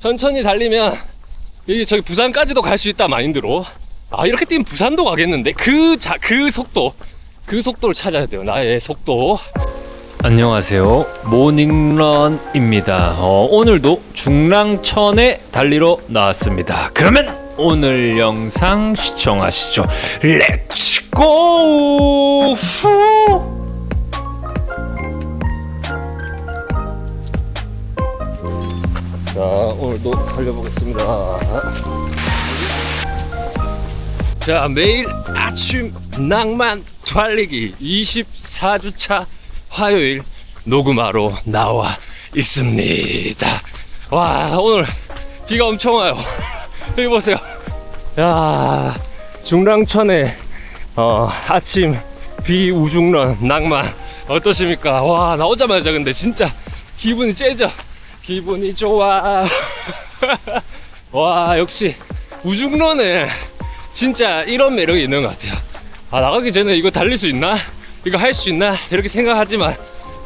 천천히 달리면 이 저기 부산까지도 갈 수 있다 마인드로. 아 이렇게 뛰면 부산도 가겠는데? 그자그 속도. 그 속도를 찾아야 돼요 나의 속도. 안녕하세요. 모닝런입니다. 어, 오늘도 중랑천에 달리러 나왔습니다. 그러면 오늘 영상 시청하시죠. 렛츠고 후 자 오늘도 달려보겠습니다. 자 매일 아침 낭만 달리기 24주차 화요일 녹음하러 나와 있습니다. 와 오늘 비가 엄청 와요. 여기 보세요. 야 중랑천에 어, 아침 비 우중런 낭만 어떠십니까? 와 나오자마자 근데 진짜 기분이 째져 기분이 좋아. 와 역시 우중런에 진짜 이런 매력이 있는 것 같아요. 아 나가기 전에 이거 달릴 수 있나? 이거 할 수 있나? 이렇게 생각하지만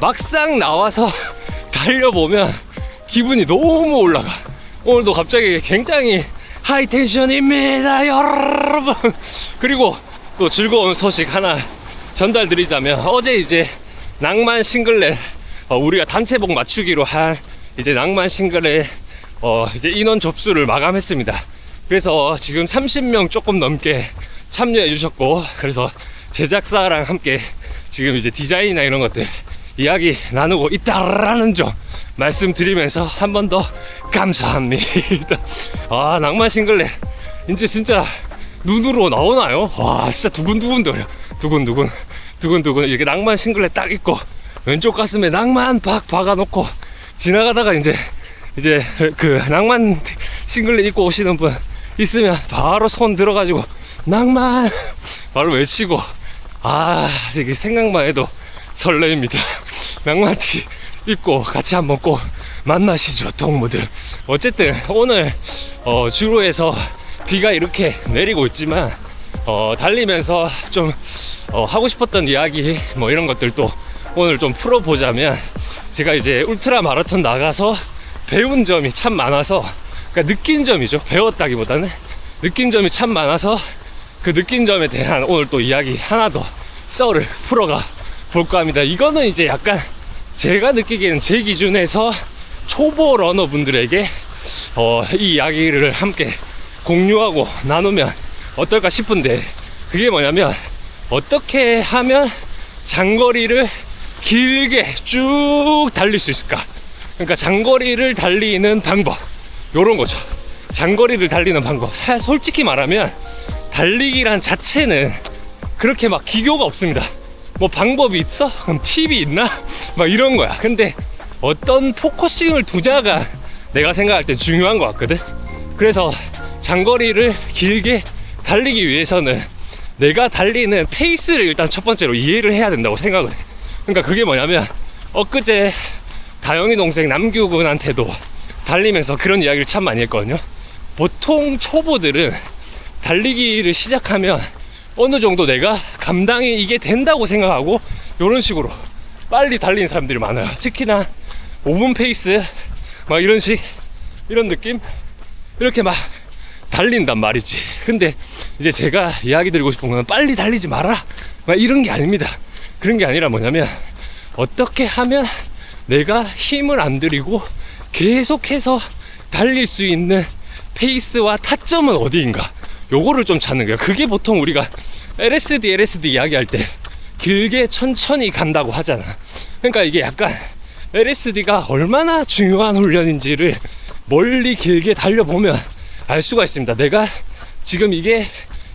막상 나와서 달려보면 기분이 너무 올라가. 오늘도 갑자기 굉장히 하이 텐션입니다 여러분. 그리고 또 즐거운 소식 하나 전달드리자면 어제 이제 낭만 싱글렛 어, 우리가 단체복 맞추기로 한 이제 낭만 싱글렛 어, 이제 인원 접수를 마감했습니다. 그래서 지금 30명 조금 넘게 참여해 주셨고 그래서 제작사랑 함께 지금 이제 디자인이나 이런 것들 이야기 나누고 있다라는 점 말씀드리면서 한 번 더 감사합니다. 아 낭만 싱글렛 이제 진짜 눈으로 나오나요? 와 진짜 두근두근 거려 두근두근 두근두근 이렇게 낭만 싱글렛 딱 있고 왼쪽 가슴에 낭만 박 박아놓고 지나가다가 이제 이제 그 낭만 싱글렛 입고 오시는 분 있으면 바로 손 들어가지고 낭만! 바로 외치고 아 이게 생각만 해도 설레입니다. 낭만티 입고 같이 한번 꼭 만나시죠 동무들. 어쨌든 오늘 어, 주로에서 비가 이렇게 내리고 있지만 어, 달리면서 좀 어, 하고 싶었던 이야기 뭐 이런 것들도 오늘 좀 풀어보자면 제가 이제 울트라 마라톤 나가서 배운 점이 참 많아서 그러니까 느낀 점이죠. 배웠다기보다는 느낀 점이 참 많아서 그 느낀 점에 대한 오늘 또 이야기 하나 더 썰을 풀어가 볼까 합니다. 이거는 이제 약간 제가 느끼기에는 제 기준에서 초보 러너분들에게 어, 이 이야기를 함께 공유하고 나누면 어떨까 싶은데 그게 뭐냐면 어떻게 하면 장거리를 길게 쭉 달릴 수 있을까? 그러니까 장거리를 달리는 방법 요런 거죠. 장거리를 달리는 방법. 사- 솔직히 말하면 달리기란 자체는 그렇게 막 기교가 없습니다. 뭐 방법이 있어? 그럼 팁이 있나? 막 이런 거야. 근데 어떤 포커싱을 두자가 내가 생각할 때 중요한 것 같거든. 그래서 장거리를 길게 달리기 위해서는 내가 달리는 페이스를 일단 첫 번째로 이해를 해야 된다고 생각을 해. 그러니까 그게 뭐냐면 엊그제 다영이 동생 남규군한테도 달리면서 그런 이야기를 참 많이 했거든요. 보통 초보들은 달리기를 시작하면 어느 정도 내가 감당이 이게 된다고 생각하고 이런 식으로 빨리 달리는 사람들이 많아요. 특히나 5분 페이스 막 이런 식 이런 느낌 이렇게 막 달린단 말이지. 근데 이제 제가 이야기 드리고 싶은 건 빨리 달리지 마라. 막 이런 게 아닙니다. 그런 게 아니라 뭐냐면 어떻게 하면 내가 힘을 안 들이고 계속해서 달릴 수 있는 페이스와 타점은 어디인가? 요거를 좀 찾는 거야. 그게 보통 우리가 LSD, LSD 이야기할 때 길게 천천히 간다고 하잖아. 그러니까 이게 약간 LSD가 얼마나 중요한 훈련인지를 멀리 길게 달려보면 알 수가 있습니다. 내가 지금 이게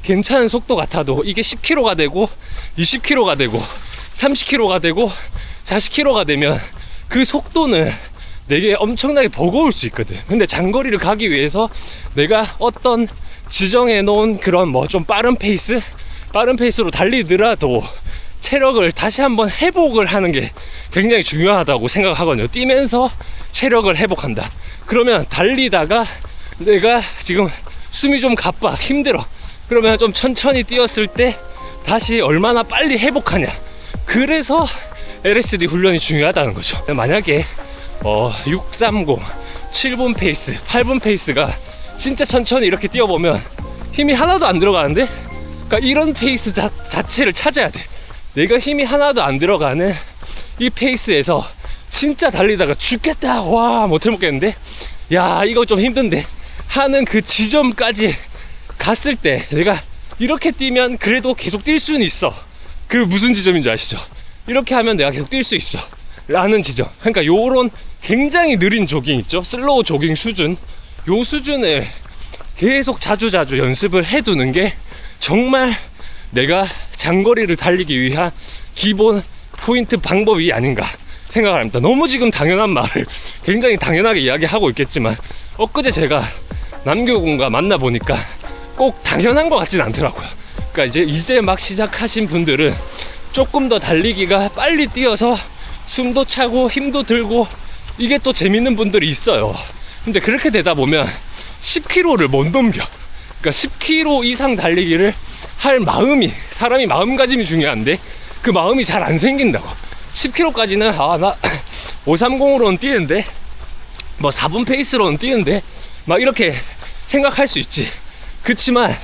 괜찮은 속도 같아도 이게 10km가 되고 20km가 되고 30km가 되고 40km가 되면 그 속도는 내게 엄청나게 버거울 수 있거든. 근데 장거리를 가기 위해서 내가 어떤 지정해 놓은 그런 뭐 좀 빠른 페이스, 빠른 페이스로 달리더라도 체력을 다시 한번 회복을 하는 게 굉장히 중요하다고 생각하거든요. 뛰면서 체력을 회복한다. 그러면 달리다가 내가 지금 숨이 좀 가빠, 힘들어. 그러면 좀 천천히 뛰었을 때 다시 얼마나 빨리 회복하냐. 그래서 LSD 훈련이 중요하다는 거죠. 만약에 어, 630 7분 페이스, 8분 페이스가 진짜 천천히 이렇게 뛰어보면 힘이 하나도 안 들어가는데 그러니까 이런 페이스 자, 자체를 찾아야 돼. 내가 힘이 하나도 안 들어가는 이 페이스에서 진짜 달리다가 죽겠다. 와, 못 해 먹겠는데? 야, 이거 좀 힘든데? 하는 그 지점까지 갔을 때 내가 이렇게 뛰면 그래도 계속 뛸 수는 있어. 그 무슨 지점인지 아시죠? 이렇게 하면 내가 계속 뛸 수 있어. 라는 지점. 그러니까 요런 굉장히 느린 조깅 있죠? 슬로우 조깅 수준. 요 수준을 계속 자주 자주 연습을 해두는 게 정말 내가 장거리를 달리기 위한 기본 포인트 방법이 아닌가 생각을 합니다. 너무 지금 당연한 말을 굉장히 당연하게 이야기하고 있겠지만 엊그제 제가 남교군과 만나보니까 꼭 당연한 것 같진 않더라고요. 그러니까 이제 이제 막 시작하신 분들은 조금 더 달리기가 빨리 뛰어서 숨도 차고 힘도 들고 이게 또 재밌는 분들이 있어요. 근데 그렇게 되다 보면 10km를 못 넘겨. 그러니까 10km 이상 달리기를 할 마음이 사람이 마음가짐이 중요한데 그 마음이 잘 안 생긴다고. 10km까지는 아 나 530으로는 뛰는데 뭐 4분 페이스로는 뛰는데 막 이렇게 생각할 수 있지. 그치만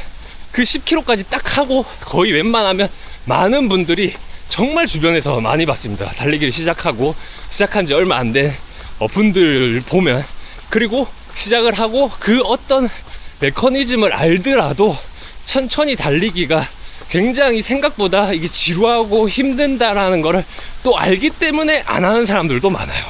그 10km까지 딱 하고 거의 웬만하면 많은 분들이 정말 주변에서 많이 봤습니다. 달리기를 시작하고 시작한 지 얼마 안된 어, 분들 보면 그리고 시작을 하고 그 어떤 메커니즘을 알더라도 천천히 달리기가 굉장히 생각보다 이게 지루하고 힘든다라는 거를 또 알기 때문에 안 하는 사람들도 많아요.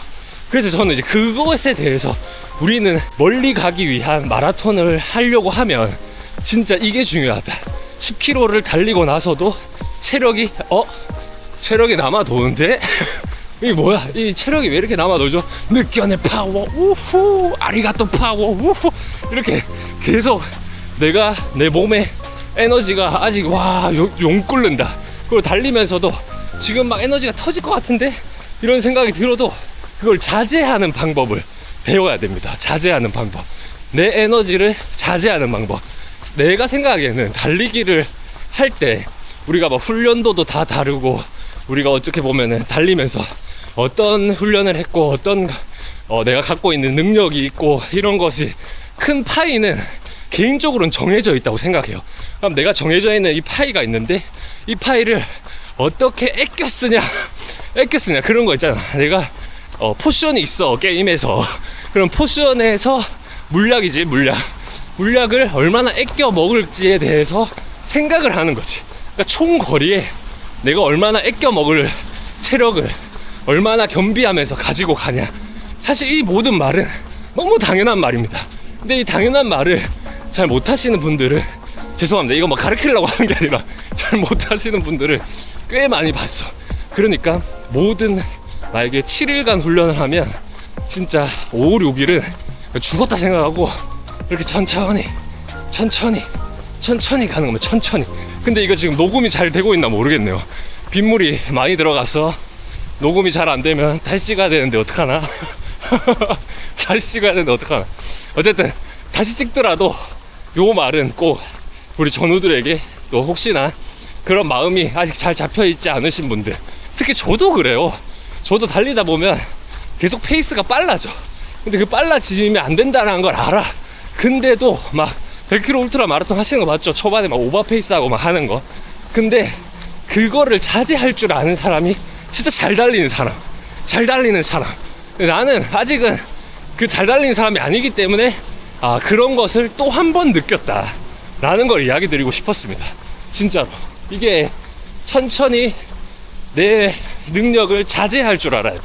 그래서 저는 이제 그것에 대해서 우리는 멀리 가기 위한 마라톤을 하려고 하면 진짜 이게 중요하다. 10km를 달리고 나서도 체력이 어? 체력이 남아 도는데? 이게 뭐야? 이 체력이 왜 이렇게 남아 돌죠? 느껴내 파워. 우후. 아리가또 파워. 우후. 이렇게 계속 내가 내 몸에 에너지가 아직 와용 끓는다. 그리고 달리면서도 지금 막 에너지가 터질 것 같은데? 이런 생각이 들어도 그걸 자제하는 방법을 배워야 됩니다. 자제하는 방법. 내 에너지를 자제하는 방법 내가 생각하기에는 달리기를 할 때 우리가 막 훈련도도 다 다르고 우리가 어떻게 보면은 달리면서 어떤 훈련을 했고 어떤 어, 내가 갖고 있는 능력이 있고 이런 것이 큰 파이는 개인적으로는 정해져 있다고 생각해요. 그럼 내가 정해져 있는 이 파이가 있는데 이 파이를 어떻게 애껴 쓰냐, 애껴 쓰냐 그런 거 있잖아. 내가 어, 포션이 있어 게임에서 그럼 포션에서 물약이지 물약 물약을 얼마나 애껴 먹을지에 대해서 생각을 하는 거지. 그러니까 총 거리에 내가 얼마나 애껴 먹을 체력을 얼마나 겸비하면서 가지고 가냐. 사실 이 모든 말은 너무 당연한 말입니다. 근데 이 당연한 말을 잘 못하시는 분들을 죄송합니다. 이거 뭐 가르치려고 하는 게 아니라 잘 못하시는 분들을 꽤 많이 봤어. 그러니까 모든 만약에 7일간 훈련을 하면 진짜 5, 6일은 죽었다 생각하고 이렇게 천천히 천천히 천천히 가는 거면 천천히. 근데 이거 지금 녹음이 잘 되고 있나 모르겠네요. 빗물이 많이 들어가서 녹음이 잘 안 되면 다시 찍어야 되는데 어떡하나? 다시 찍어야 되는데 어떡하나? 어쨌든 다시 찍더라도 요 말은 꼭 우리 전우들에게 또 혹시나 그런 마음이 아직 잘 잡혀 있지 않으신 분들 특히 저도 그래요. 저도 달리다 보면 계속 페이스가 빨라져. 근데 그 빨라지면 안 된다는 걸 알아 근데도 막 100km 울트라 마라톤 하시는 거 맞죠? 초반에 막 오버페이스하고 막 하는 거. 근데 그거를 자제할 줄 아는 사람이 진짜 잘 달리는 사람. 잘 달리는 사람. 나는 아직은 그 잘 달리는 사람이 아니기 때문에 아, 그런 것을 또 한 번 느꼈다. 라는 걸 이야기 드리고 싶었습니다. 진짜로. 이게 천천히 내 능력을 자제할 줄 알아야 돼.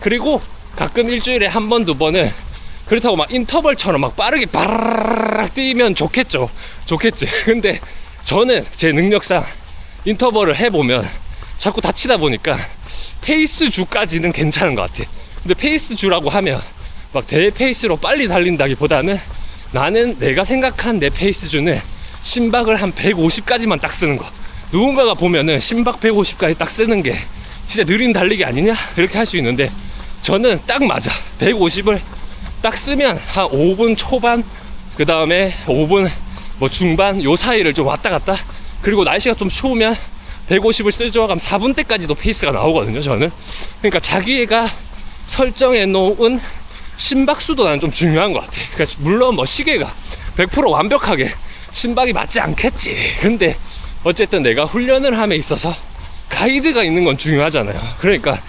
그리고 가끔 일주일에 한 번, 두 번은 그렇다고 막 인터벌처럼 막 빠르게 바르르 뛰면 좋겠죠. 좋겠지. 근데 저는 제 능력상 인터벌을 해보면 자꾸 다치다 보니까 페이스 주까지는 괜찮은 것 같아. 근데 페이스 주라고 하면 막 대페이스로 빨리 달린다기보다는 나는 내가 생각한 내 페이스 주는 심박을 한 150까지만 딱 쓰는 거. 누군가가 보면은 심박 150까지 딱 쓰는 게 진짜 느린 달리기 아니냐? 이렇게 할 수 있는데 저는 딱 맞아. 150을 딱 쓰면 한 5분 초반 그 다음에 5분 뭐 중반 요 사이를 좀 왔다 갔다 그리고 날씨가 좀 추우면 150을 쓸죠 그럼 4분 때까지도 페이스가 나오거든요 저는 그러니까 자기가 설정해 놓은 심박수도 나는 좀 중요한 것 같아. 그러니까 물론 뭐 시계가 100% 완벽하게 심박이 맞지 않겠지. 근데 어쨌든 내가 훈련을 함에 있어서 가이드가 있는 건 중요하잖아요. 그러니까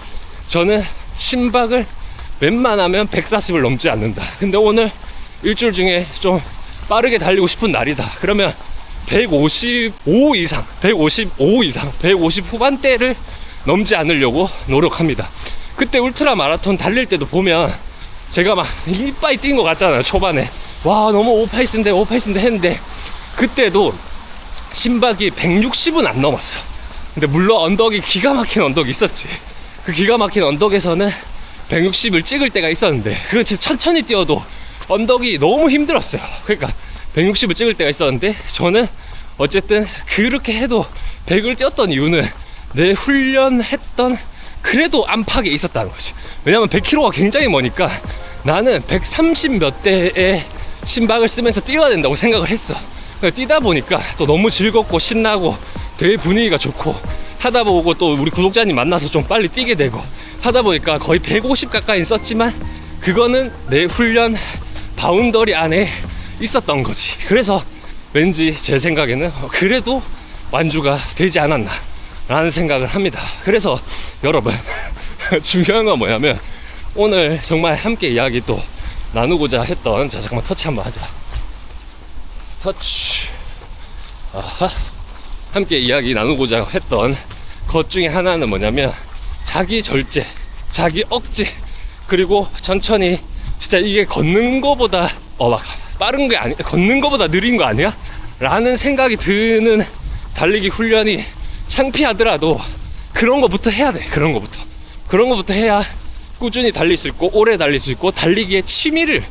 저는 심박을 웬만하면 140을 넘지 않는다. 근데 오늘 일주일 중에 좀 빠르게 달리고 싶은 날이다. 그러면 155 이상, 155 이상, 150 후반대를 넘지 않으려고 노력합니다. 그때 울트라 마라톤 달릴 때도 보면 제가 막 이빠이 뛴것 같잖아요. 초반에. 와, 너무 오파이스인데, 오파이스인데 했는데 그때도 심박이 160은 안 넘었어. 근데 물론 언덕이 기가 막힌 언덕이 있었지. 그 기가 막힌 언덕에서는 160을 찍을 때가 있었는데 그건 진짜 천천히 뛰어도 언덕이 너무 힘들었어요. 그러니까 160을 찍을 때가 있었는데 저는 어쨌든 그렇게 해도 100을 뛰었던 이유는 내 훈련했던 그래도 안팎에 있었다는 거지. 왜냐면 100km가 굉장히 머니까 나는 130 몇 대의 심박을 쓰면서 뛰어야 된다고 생각을 했어. 뛰다 보니까 또 너무 즐겁고 신나고 되게 분위기가 좋고 하다 보고 또 우리 구독자님 만나서 좀 빨리 뛰게 되고 하다 보니까 거의 150 가까이 썼지만 그거는 내 훈련 바운더리 안에 있었던 거지. 그래서 왠지 제 생각에는 그래도 완주가 되지 않았나 라는 생각을 합니다. 그래서 여러분 중요한 건 뭐냐면 오늘 정말 함께 이야기 또 나누고자 했던 자 잠깐만 터치 한번 하자. 터치. 아하. 함께 이야기 나누고자 했던 것 중에 하나는 뭐냐면 자기 절제, 자기 억제, 그리고 천천히 진짜 이게 걷는 거보다 어 막 빠른 게 아니 걷는 거보다 느린 거 아니야? 라는 생각이 드는 달리기 훈련이 창피하더라도 그런 거부터 해야 돼. 그런 거부터. 그런 거부터 해야 꾸준히 달릴 수 있고 오래 달릴 수 있고 달리기에 취미를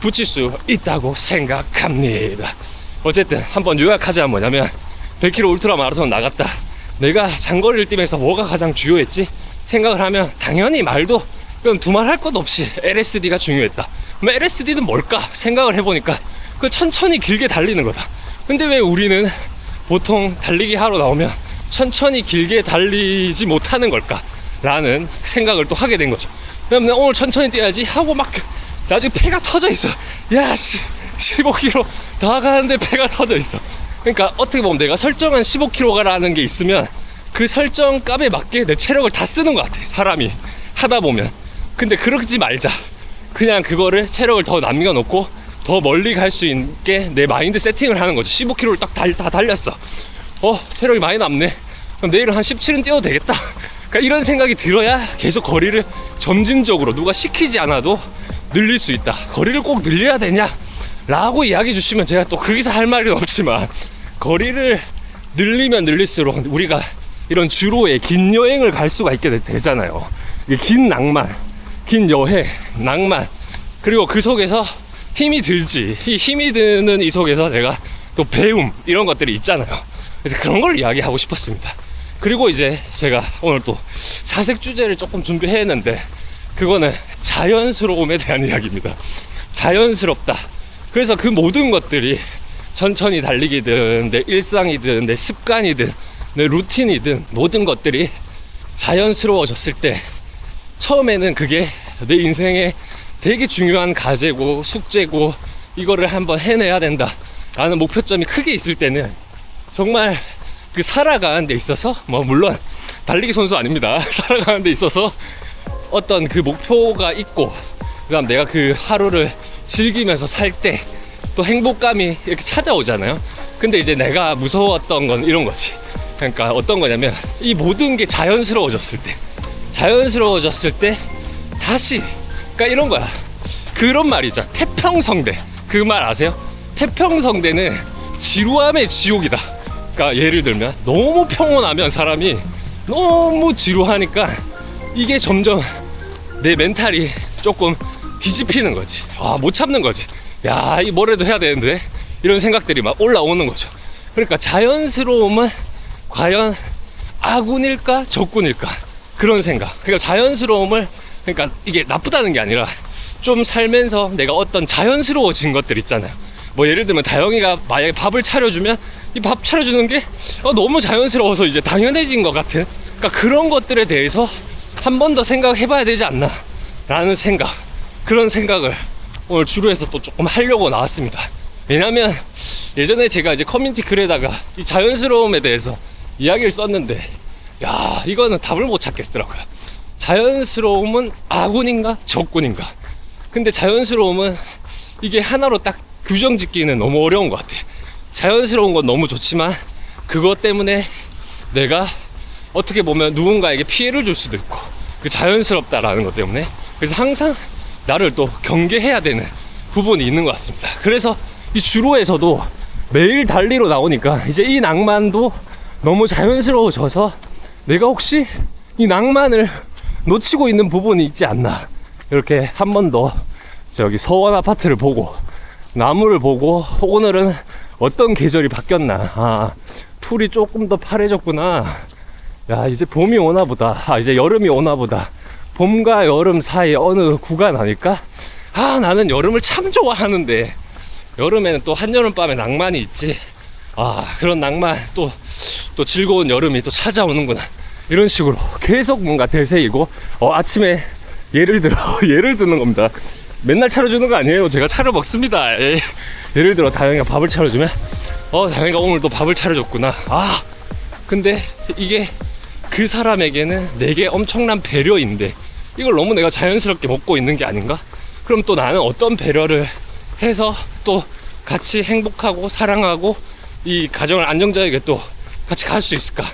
붙일 수 있다고 생각합니다. 어쨌든 한번 요약하자면 뭐냐면 100km 울트라 마라톤 나갔다. 내가 장거리를 뛰면서 뭐가 가장 중요했지? 생각을 하면 당연히 말도 그건 두말 할 것 없이 LSD가 중요했다. 그럼 LSD는 뭘까? 생각을 해보니까 그 천천히 길게 달리는 거다. 근데 왜 우리는 보통 달리기 하러 나오면 천천히 길게 달리지 못하는 걸까? 라는 생각을 또 하게 된 거죠. 그럼 오늘 천천히 뛰어야지 하고 막 아직 폐가 터져 있어. 야, 씨, 15km 나가는데 폐가 터져 있어. 그러니까 어떻게 보면 내가 설정한 15km가라는 게 있으면 그 설정 값에 맞게 내 체력을 다 쓰는 것 같아. 사람이 하다 보면. 근데 그러지 말자. 그냥 그거를 체력을 더 남겨놓고 더 멀리 갈 수 있게 내 마인드 세팅을 하는 거죠. 15km를 딱 달, 다 달렸어. 어, 체력이 많이 남네. 그럼 내일은 한 17은 뛰어도 되겠다. 그러니까 이런 생각이 들어야 계속 거리를 점진적으로 누가 시키지 않아도 늘릴 수 있다. 거리를 꼭 늘려야 되냐? 라고 이야기해 주시면 제가 또 거기서 할 말은 없지만 거리를 늘리면 늘릴수록 우리가 이런 주로의 긴 여행을 갈 수가 있게 되- 되잖아요. 긴 낭만, 긴 여행, 낭만 그리고 그 속에서 힘이 들지. 이 힘이 드는 이 속에서 내가 또 배움 이런 것들이 있잖아요. 그래서 그런 걸 이야기하고 싶었습니다. 그리고 이제 제가 오늘 또 사색 주제를 조금 준비했는데 그거는 자연스러움에 대한 이야기입니다. 자연스럽다. 그래서 그 모든 것들이 천천히 달리기든 내 일상이든 내 습관이든 내 루틴이든 모든 것들이 자연스러워졌을 때 처음에는 그게 내 인생에 되게 중요한 과제고 숙제고 이거를 한번 해내야 된다 라는 목표점이 크게 있을 때는 정말 그 살아가는 데 있어서 뭐 물론 달리기 선수 아닙니다. 살아가는 데 있어서 어떤 그 목표가 있고 그다음 내가 그 하루를 즐기면서 살 때 또 행복감이 이렇게 찾아오잖아요. 근데 이제 내가 무서웠던 건 이런 거지. 그러니까 어떤 거냐면 이 모든 게 자연스러워졌을 때, 자연스러워졌을 때 다시 그러니까 이런 거야. 그런 말이죠. 태평성대 그 말 아세요? 태평성대는 지루함의 지옥이다. 그러니까 예를 들면 너무 평온하면 사람이 너무 지루하니까 이게 점점 내 멘탈이 조금 뒤집히는 거지. 아, 못 참는 거지. 야, 이 뭐라도 해야 되는데. 이런 생각들이 막 올라오는 거죠. 그러니까 자연스러움은 과연 아군일까? 적군일까? 그런 생각. 그러니까 자연스러움을, 그러니까 이게 나쁘다는 게 아니라 좀 살면서 내가 어떤 자연스러워진 것들 있잖아요. 뭐 예를 들면 다영이가 만약에 밥을 차려주면 이 밥 차려주는 게 어, 너무 자연스러워서 이제 당연해진 것 같은 그러니까 그런 것들에 대해서 한 번 더 생각해 봐야 되지 않나 라는 생각 그런 생각을 오늘 주로해서 또 조금 하려고 나왔습니다. 왜냐면 예전에 제가 이제 커뮤니티 글에다가 이 자연스러움에 대해서 이야기를 썼는데 야 이거는 답을 못 찾겠더라고요. 자연스러움은 아군인가 적군인가? 근데 자연스러움은 이게 하나로 딱 규정 짓기는 너무 어려운 것 같아. 자연스러운 건 너무 좋지만 그것 때문에 내가 어떻게 보면 누군가에게 피해를 줄 수도 있고 그 자연스럽다라는 것 때문에 그래서 항상 나를 또 경계해야 되는 부분이 있는 것 같습니다. 그래서 이 주로에서도 매일 달리러 나오니까 이제 이 낭만도 너무 자연스러워져서 내가 혹시 이 낭만을 놓치고 있는 부분이 있지 않나. 이렇게 한 번 더 저기 서원 아파트를 보고 나무를 보고 오늘은 어떤 계절이 바뀌었나. 아 풀이 조금 더 파래졌구나. 야 이제 봄이 오나 보다. 아 이제 여름이 오나 보다 봄과 여름 사이 어느 구간 아닐까? 아 나는 여름을 참 좋아하는데. 여름에는 또 한여름밤에 낭만이 있지. 아 그런 낭만 또 또 즐거운 여름이 또 찾아오는구나. 이런 식으로 계속 뭔가 되새이고 어 아침에 예를 들어 예를 드는 겁니다. 맨날 차려주는 거 아니에요? 제가 차려 먹습니다. 예. 예를 들어 다영이가 밥을 차려주면 어 다영이가 오늘 또 밥을 차려줬구나. 아 근데 이게 그 사람에게는 내게 엄청난 배려인데 이걸 너무 내가 자연스럽게 먹고 있는 게 아닌가? 그럼 또 나는 어떤 배려를 해서 또 같이 행복하고 사랑하고 이 가정을 안정적이게 또 같이 갈 수 있을까?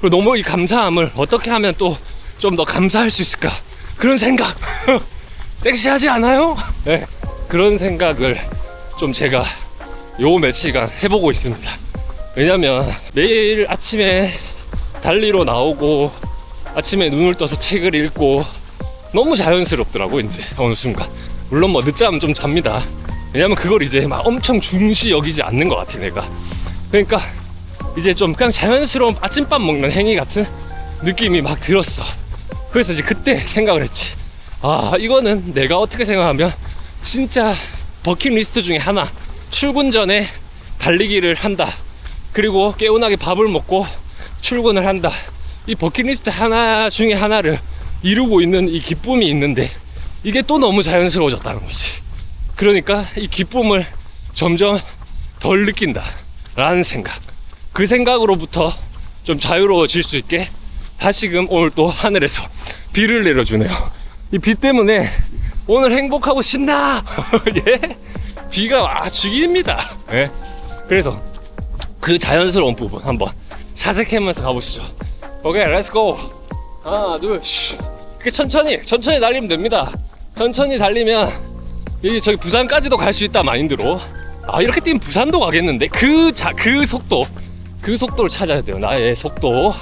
그리고 너무 이 감사함을 어떻게 하면 또 좀 더 감사할 수 있을까? 그런 생각! 섹시하지 않아요? 네. 그런 생각을 좀 제가 요 며칠간 해보고 있습니다. 왜냐면 매일 아침에 달리러 나오고 아침에 눈을 떠서 책을 읽고 너무 자연스럽더라고 이제 어느 순간. 물론 뭐 늦잠은 좀 잡니다. 왜냐면 그걸 이제 막 엄청 중시 여기지 않는 것 같아 내가. 그러니까 이제 좀 그냥 자연스러운 아침밥 먹는 행위 같은 느낌이 막 들었어. 그래서 이제 그때 생각을 했지. 아 이거는 내가 어떻게 생각하면 진짜 버킷리스트 중에 하나. 출근 전에 달리기를 한다. 그리고 개운하게 밥을 먹고 출근을 한다. 이 버킷리스트 하나 중에 하나를 이루고 있는 이 기쁨이 있는데 이게 또 너무 자연스러워졌다는 거지. 그러니까 이 기쁨을 점점 덜 느낀다. 라는 생각. 그 생각으로부터 좀 자유로워질 수 있게 다시금 오늘 또 하늘에서 비를 내려주네요. 이 비 때문에 오늘 행복하고 신나! 예? 비가 아, 죽입니다. 예? 그래서 그 자연스러운 부분 한번 사색하면서 가보시죠. 오케이, 렛츠고. 하나, 둘, 쉬. 이렇게 천천히, 천천히 달리면 됩니다. 천천히 달리면 이 저기 부산까지도 갈 수 있다 마인드로. 아 이렇게 뛰면 부산도 가겠는데 그 자 그 속도, 그 속도를 찾아야 돼요. 나의 속도.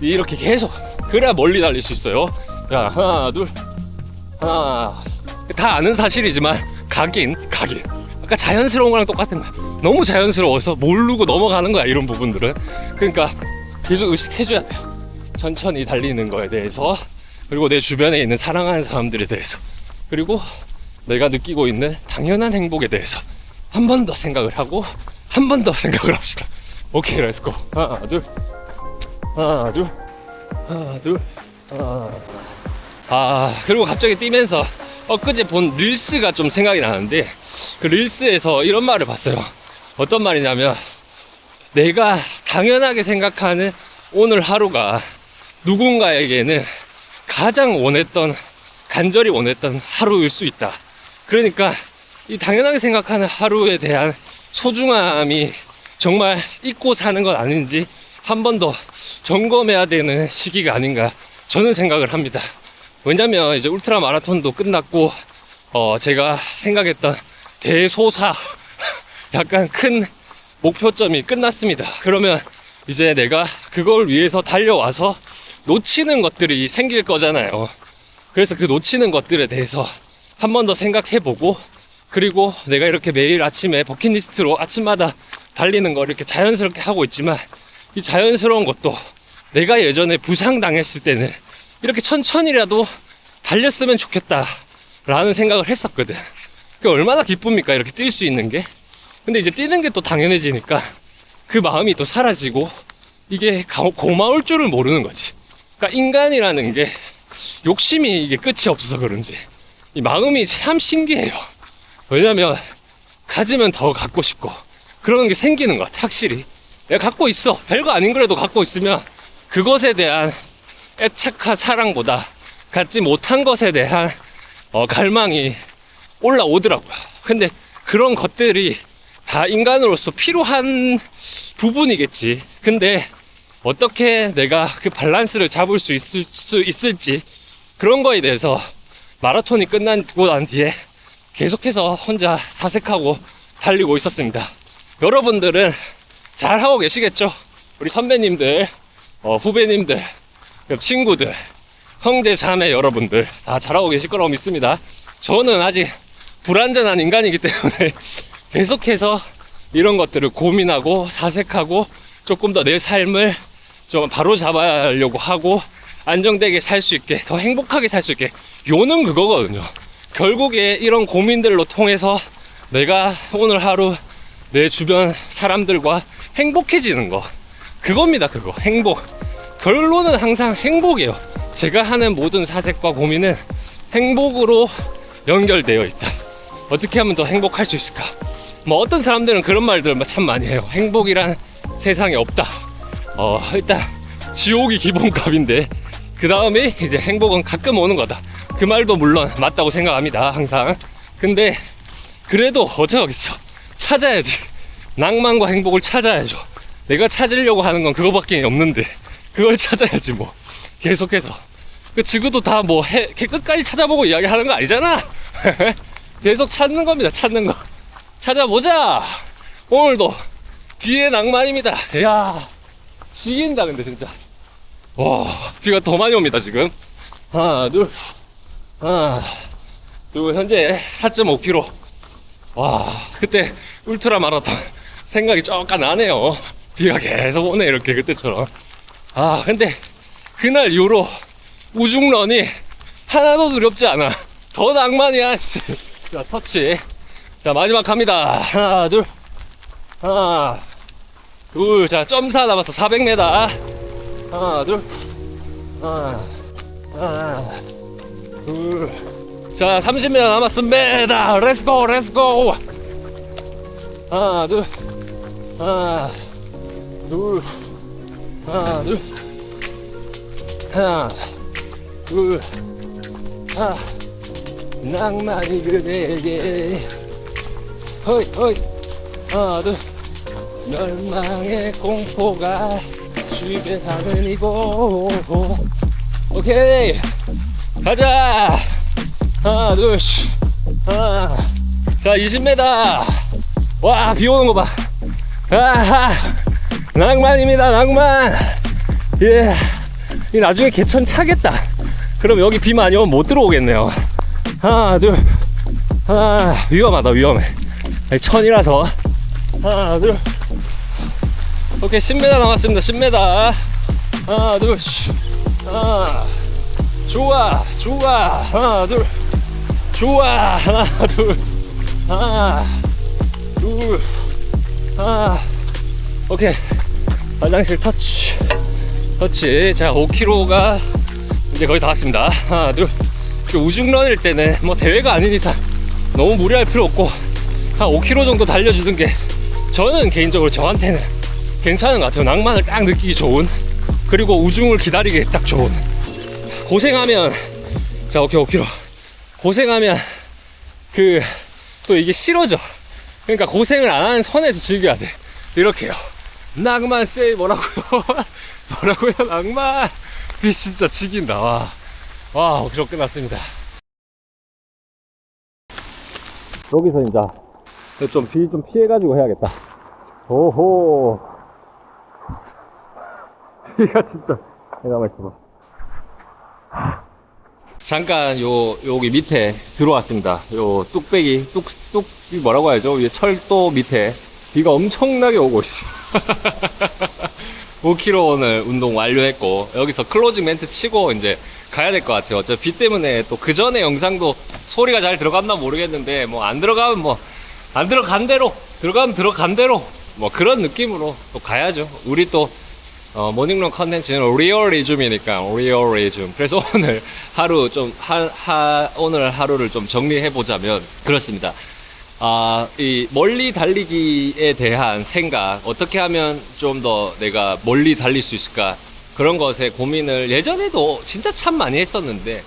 이렇게 계속 그래야 멀리 달릴 수 있어요. 야 하나, 둘, 하나. 다 아는 사실이지만 가긴 가긴. 아까 자연스러운 거랑 똑같은 거야. 너무 자연스러워서 모르고 넘어가는 거야 이런 부분들은. 그러니까 계속 의식해줘야 돼요. 천천히 달리는 거에 대해서 그리고 내 주변에 있는 사랑하는 사람들에 대해서 그리고 내가 느끼고 있는 당연한 행복에 대해서 한 번 더 생각을 하고 한 번 더 생각을 합시다. 오케이, 렛츠고. 하나, 둘, 하나, 둘, 하나, 둘, 하나. 아, 그리고 갑자기 뛰면서 엊그제 본 릴스가 좀 생각이 나는데 그 릴스에서 이런 말을 봤어요. 어떤 말이냐면 내가 당연하게 생각하는 오늘 하루가 누군가에게는 가장 원했던 간절히 원했던 하루일 수 있다. 그러니까 이 당연하게 생각하는 하루에 대한 소중함이 정말 잊고 사는 건 아닌지 한 번 더 점검해야 되는 시기가 아닌가 저는 생각을 합니다. 왜냐면 이제 울트라 마라톤도 끝났고 어 제가 생각했던 대소사 약간 큰 목표점이 끝났습니다. 그러면 이제 내가 그걸 위해서 달려와서 놓치는 것들이 생길 거잖아요. 그래서 그 놓치는 것들에 대해서 한 번 더 생각해보고 그리고 내가 이렇게 매일 아침에 버킷리스트로 아침마다 달리는 걸 이렇게 자연스럽게 하고 있지만 이 자연스러운 것도 내가 예전에 부상당했을 때는 이렇게 천천히라도 달렸으면 좋겠다 라는 생각을 했었거든. 그 얼마나 기쁩니까? 이렇게 뛸 수 있는 게. 근데 이제 뛰는 게 또 당연해지니까 그 마음이 또 사라지고 이게 가- 고마울 줄을 모르는 거지. 그러니까 인간이라는 게 욕심이 이게 끝이 없어서 그런지 이 마음이 참 신기해요. 왜냐면 가지면 더 갖고 싶고 그런 게 생기는 것 같아 확실히 내가 갖고 있어 별거 아닌 거라도 갖고 있으면 그것에 대한 애착한 사랑보다 갖지 못한 것에 대한 어, 갈망이 올라오더라고요 근데 그런 것들이 다 인간으로서 필요한 부분이겠지 근데 어떻게 내가 그 밸런스를 잡을 수 있을 수 있을지 그런 거에 대해서 마라톤이 끝나고 난 뒤에 계속해서 혼자 사색하고 달리고 있었습니다. 여러분들은 잘 하고 계시겠죠? 우리 선배님들, 어, 후배님들, 친구들, 형제, 자매 여러분들 다 잘하고 계실 거라고 믿습니다. 저는 아직 불완전한 인간이기 때문에 계속해서 이런 것들을 고민하고 사색하고 조금 더 내 삶을 좀 바로 잡아려고 하고 안정되게 살 수 있게 더 행복하게 살 수 있게 요는 그거거든요. 결국에 이런 고민들로 통해서 내가 오늘 하루 내 주변 사람들과 행복해지는 거 그겁니다 그거 행복 결론은 항상 행복이에요. 제가 하는 모든 사색과 고민은 행복으로 연결되어 있다. 어떻게 하면 더 행복할 수 있을까? 뭐 어떤 사람들은 그런 말들 참 많이 해요. 행복이란 세상에 없다. 어 일단 지옥이 기본값인데 그 다음에 이제 행복은 가끔 오는 거다. 그 말도 물론 맞다고 생각합니다 항상. 근데 그래도 어쩌겠어. 찾아야지. 낭만과 행복을 찾아야죠. 내가 찾으려고 하는 건 그거밖에 없는데 그걸 찾아야지 뭐. 계속해서. 그 지구도 다 뭐 해 끝까지 찾아보고 이야기하는 거 아니잖아. 계속 찾는 겁니다 찾는 거. 찾아보자. 오늘도 비의 낭만입니다. 이야 지긴다 근데 진짜. 와 비가 더 많이 옵니다 지금. 하나 둘. 하나 둘 현재 4.5km 와 그때 울트라 마라톤 생각이 쪼까 나네요. 비가 계속 오네 이렇게 그때처럼 아 근데 그날 이후로 우중런이 하나도 두렵지 않아. 더 낭만이야 씨. 자 터치. 자 마지막 갑니다. 하나 둘. 하나 둘자 점사 남았어. 400m 하나 둘. 하나 둘자 30m 남았습니다. 렛츠고 렛츠고 하나 둘. 하나 둘 하나 둘. 하나 둘. 하나 낭만이 그대에게. 허이 허이. 하나 둘. 멸망의 공포가 주변하는 이곳 오케이. 가자. 하나 둘. 셋. 하나. 자 20m 와 비 오는 거봐. 아하 낭만입니다 낭만. 예. 이 나중에 개천 차겠다. 그럼 여기 비 많이 오면 못 들어오겠네요. 하나 둘. 하나 위험하다 위험해. 천이라서. 하나 둘. 오케이 10m 남았습니다 10m 하나 둘. 셋. 하나. 좋아 좋아. 하나 둘. 좋아. 하나 둘. 하나 둘. 하나. 오케이 화장실 터치. 터치. 자 5km가 이제 거의 다 왔습니다. 하나 둘. 그 우중런일 때는 뭐 대회가 아닌 이상 너무 무리할 필요 없고 한 5km 정도 달려주는 게 저는 개인적으로 저한테는 괜찮은 것 같아요. 낭만을 딱 느끼기 좋은. 그리고 우중을 기다리기 딱 좋은. 고생하면 자 오케이 5km 고생하면 그 또 이게 싫어져. 그러니까 고생을 안 하는 선에서 즐겨야 돼. 이렇게요 낭만 세이 뭐라고요? 뭐라고요? 낭만. 비 진짜 지긴다. 와, 와 5km 끝났습니다. 여기서 이제 좀 비 좀 피해가지고 해야겠다. 오호. 비가 진짜 내가 있어봐 잠깐 요 여기 밑에 들어왔습니다. 요 뚝배기 뚝뚝 이 뭐라고 하죠? 위에 철도 밑에 비가 엄청나게 오고 있어. 5km 오늘 운동 완료했고 여기서 클로징 멘트 치고 이제 가야 될 것 같아요. 저비 때문에 또 그 전에 영상도 소리가 잘 들어갔나 모르겠는데 뭐 안 들어가면 뭐 안 들어간 대로 들어가면 들어간 대로 뭐 그런 느낌으로 또 가야죠. 우리 또 어, 모닝런 컨텐츠는 리얼리즘이니까 리얼리즘. 그래서 오늘 하루 좀 하, 하 오늘 하루를 좀 정리해 보자면 그렇습니다. 아, 이 멀리 달리기에 대한 생각 어떻게 하면 좀 더 내가 멀리 달릴 수 있을까 그런 것에 고민을 예전에도 진짜 참 많이 했었는데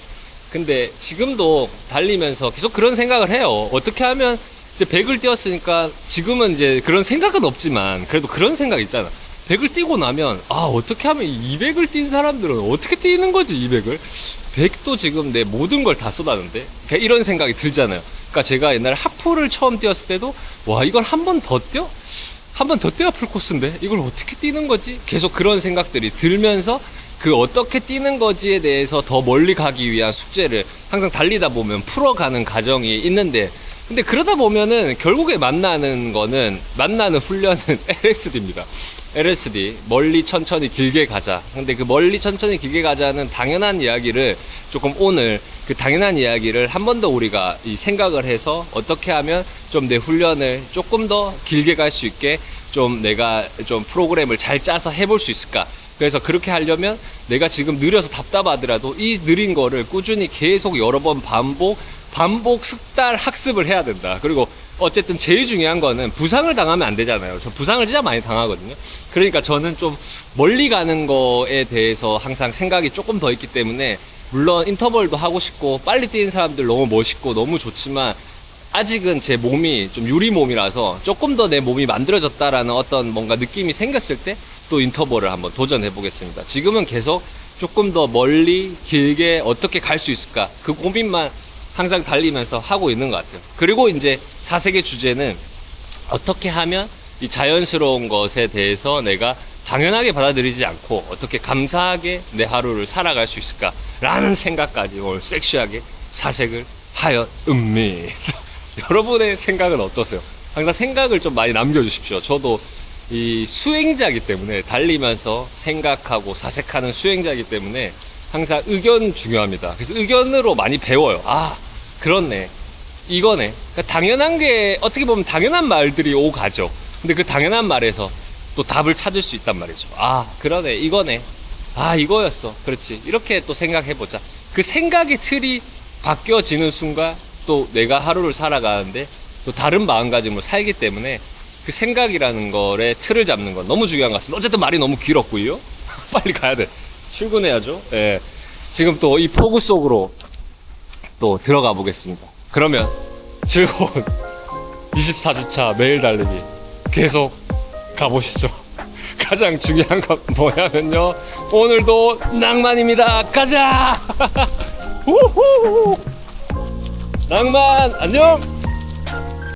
근데 지금도 달리면서 계속 그런 생각을 해요. 어떻게 하면 이제 100을 뛰었으니까 지금은 이제 그런 생각은 없지만 그래도 그런 생각 있잖아. 100을 뛰고 나면 아 어떻게 하면 200을 뛴 사람들은 어떻게 뛰는 거지 200을 100도 지금 내 모든 걸 다 쏟았는데 이런 생각이 들잖아요 그러니까 제가 옛날에 하프를 처음 뛰었을 때도 와 이걸 한 번 더 뛰어? 한 번 더 뛰어야 풀코스인데 이걸 어떻게 뛰는 거지? 계속 그런 생각들이 들면서 그 어떻게 뛰는 거지에 대해서 더 멀리 가기 위한 숙제를 항상 달리다 보면 풀어가는 과정이 있는데 근데 그러다 보면은 결국에 만나는 거는 만나는 훈련은 LSD입니다. LSD 멀리 천천히 길게 가자. 근데 그 멀리 천천히 길게 가자는 당연한 이야기를 조금 오늘 그 당연한 이야기를 한 번 더 우리가 이 생각을 해서 어떻게 하면 좀 내 훈련을 조금 더 길게 갈 수 있게 좀 내가 좀 프로그램을 잘 짜서 해볼 수 있을까? 그래서 그렇게 하려면 내가 지금 느려서 답답하더라도 이 느린 거를 꾸준히 계속 여러 번 반복, 반복 숙달 학습을 해야 된다. 그리고 어쨌든 제일 중요한 거는 부상을 당하면 안 되잖아요. 저 부상을 진짜 많이 당하거든요. 그러니까 저는 좀 멀리 가는 거에 대해서 항상 생각이 조금 더 있기 때문에 물론 인터벌도 하고 싶고 빨리 뛰는 사람들 너무 멋있고 너무 좋지만 아직은 제 몸이 좀 유리 몸이라서 조금 더 내 몸이 만들어졌다라는 어떤 뭔가 느낌이 생겼을 때 또 인터벌을 한번 도전해 보겠습니다. 지금은 계속 조금 더 멀리 길게 어떻게 갈 수 있을까 그 고민만 항상 달리면서 하고 있는 것 같아요. 그리고 이제 사색의 주제는 어떻게 하면 이 자연스러운 것에 대해서 내가 당연하게 받아들이지 않고 어떻게 감사하게 내 하루를 살아갈 수 있을까라는 생각까지 오늘 섹시하게 사색을 하였음니다. 여러분의 생각은 어떠세요? 항상 생각을 좀 많이 남겨주십시오. 저도 이 수행자이기 때문에 달리면서 생각하고 사색하는 수행자이기 때문에 항상 의견 중요합니다. 그래서 의견으로 많이 배워요. 아, 그렇네. 이거네. 그러니까 당연한 게 어떻게 보면 당연한 말들이 오가죠. 근데 그 당연한 말에서 또 답을 찾을 수 있단 말이죠. 아, 그러네. 이거네. 아, 이거였어. 그렇지. 이렇게 또 생각해보자. 그 생각의 틀이 바뀌어지는 순간 또 내가 하루를 살아가는데 또 다른 마음가짐으로 살기 때문에 그 생각이라는 거에 틀을 잡는 건 너무 중요한 것 같습니다. 어쨌든 말이 너무 길었고요. 빨리 가야 돼. 출근해야죠. 예. 지금 또 이 폭우 속으로 또 들어가 보겠습니다. 그러면 즐거운 24주차 매일 달리기 계속 가보시죠. 가장 중요한 건 뭐냐면요. 오늘도 낭만입니다. 가자! 우후! 낭만 안녕!